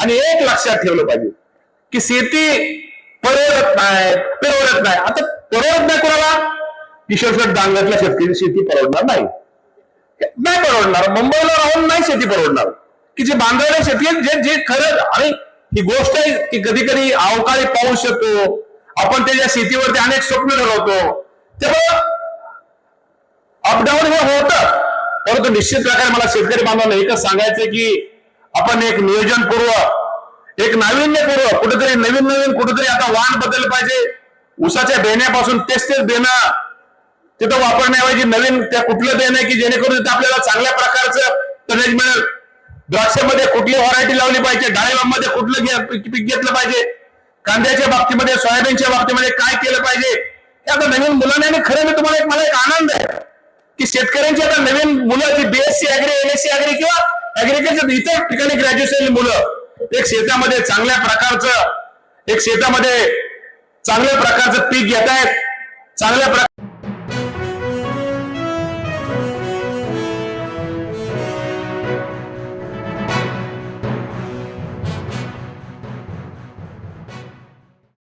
आणि एक लक्षात ठेवलं पाहिजे की शेती परवडत नाही परवडत नाही. आता परवडत नाही कोणाला? किशोरगड डांगतल्या शेतकरी शेती परवडणार नाही. नाही परवडणार. मुंबईला राहून नाही शेती परवडणार. की जे बांधवल्या शेती जे जे खरं आणि ही गोष्ट आहे की कधी कधी अवकाळी पाऊस येतो. आपण त्याच्या शेतीवरती अनेक स्वप्न ठरवतो. तेव्हा अपडाऊन हे होतं. परंतु निश्चित प्रकारे मला शेतकरी बांधवांना एकच सांगायचं की आपण एक नियोजनपूर्वक एक नाविन्यपूर्व कुठेतरी नवीन नवीन कुठेतरी आता वाण बदललं पाहिजे. उसाच्या बेण्यापासून तेच तेच बेणं तिथं वापरण्याऐवजी नवीन त्या कुठलं बेन आहे की जेणेकरून तिथं आपल्याला चांगल्या प्रकारचं टनेज मिळेल. द्राक्षामध्ये कुठली व्हरायटी लावली पाहिजे? डाळिंबामध्ये कुठलं पीक पीक घेतलं पाहिजे? कांद्याच्या बाबतीमध्ये सोयाबीनच्या बाबतीमध्ये काय केलं पाहिजे? हे आता नवीन मुलांनी आणि खरं मी तुम्हाला एक मला एक आनंद आहे की शेतकऱ्यांची आता नवीन मुलं जी बीएससी अॅग्री एमएससी अॅग्री किंवा अॅग्रिकल्चर इतर ठिकाणी ग्रॅज्युएशन मुलं एक शेतामध्ये चांगल्या प्रकारचं एक शेतामध्ये चांगल्या प्रकारचं पीक घेत आहेत चांगल्या प्रकार